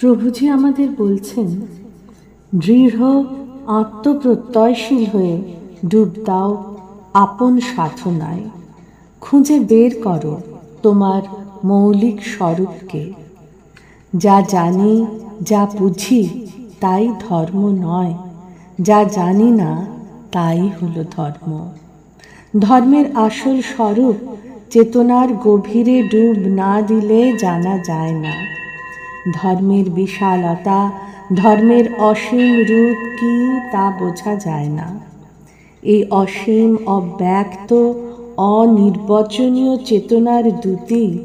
প্রভুজি আমাদের বলছেন, দৃঢ়, আত্মপ্রত্যয়শীল হয়ে ডুব দাও আপন সাধনায়। খুঁজে বের করো তোমার মৌলিক স্বরূপকে। যা জানি, যা বুঝি, তাই ধর্ম নয়। যা জানি না, তাই হলো ধর্ম। ধর্মের আসল স্বরূপ চেতনার গভীরে ডুব না দিলে জানা যায় না। ধর্মের বিশালতা, ধর্মের অসীম রূপ কি তা বোঝা যায় না। এই অসীম, অব্যক্ত, অনির্বচনীয় চেতনার দ্যুতি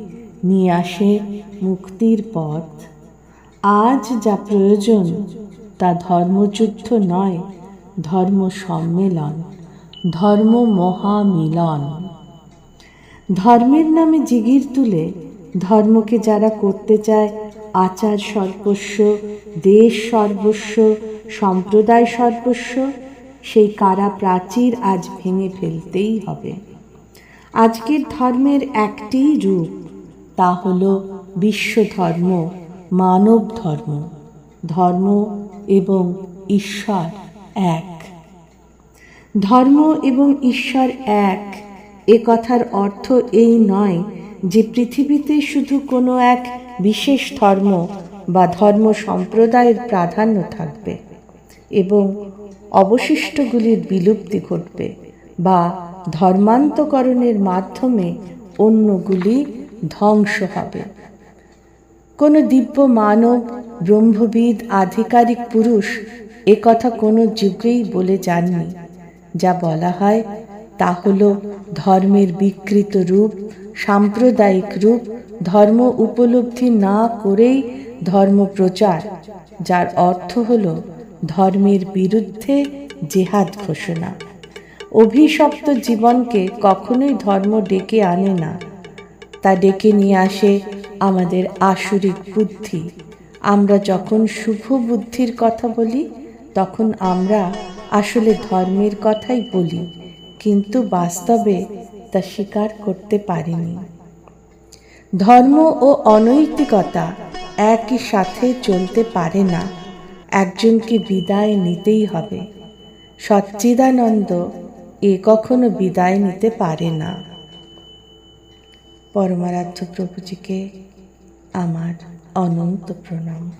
নিয়ে আসে মুক্তির পথ। আজ যা প্রয়োজন, তা ধর্মযুদ্ধ নয়, ধর্ম সম্মেলন, ধর্ম মহামিলন। ধর্মের নামে জিগির তুলে ধর্মকে যারা করতে চায় আচার সর্বস্ব দেশ সর্বস্ব সম্প্রদায় সর্বস্ব সেই কারা প্রাচীর আজ ভেঙে ফেলতেই হবে। আজকের ধর্মের একটিই রূপ, তা হল বিশ্ব ধর্ম মানব ধর্ম ধর্ম এবং ঈশ্বর এক। ধর্ম এবং ঈশ্বর এক, এ কথার অর্থ এই নয় যে পৃথিবীতে শুধু কোনো এক বিশেষ ধর্ম বা ধর্ম সম্প্রদায়ের প্রাধান্য থাকবে এবং অবশিষ্টগুলির বিলুপ্তি ঘটবে বা ধর্মান্তকরণের মাধ্যমে অন্যগুলি ধ্বংস হবে। কোনো দিব্য মানব, ব্রহ্মবিদ, আধিকারিক, পুরুষ এ কথা কোনো যুগেই বলে যাননি। যা বলা হয় তা হল ধর্মের বিকৃত রূপ সাম্প্রদায়িক রূপ ধর্ম উপলব্ধি না করেই ধর্ম প্রচার, যার অর্থ হল ধর্মের বিরুদ্ধে জেহাদ ঘোষণা। অভিশপ্ত জীবনকে কখনোই ধর্ম ডেকে আনে না। তা ডেকে নিয়ে আসে আমাদের আসরিক বুদ্ধি। আমরা যখন শুভ বুদ্ধির কথা বলি, তখন আমরা আসলে ধর্মের কথাই বলি, কিন্তু বাস্তবে তা স্বীকার করতে পারিনি। ধর্ম ও অনৈতিকতা একই সাথে চলতে পারে না। একজনকে বিদায় নিতেই হবে। সচ্চিদানন্দ এ কখনো বিদায় নিতে পারে না। পরমারাধ্য প্রভুজিকে আমার অনন্ত প্রণাম।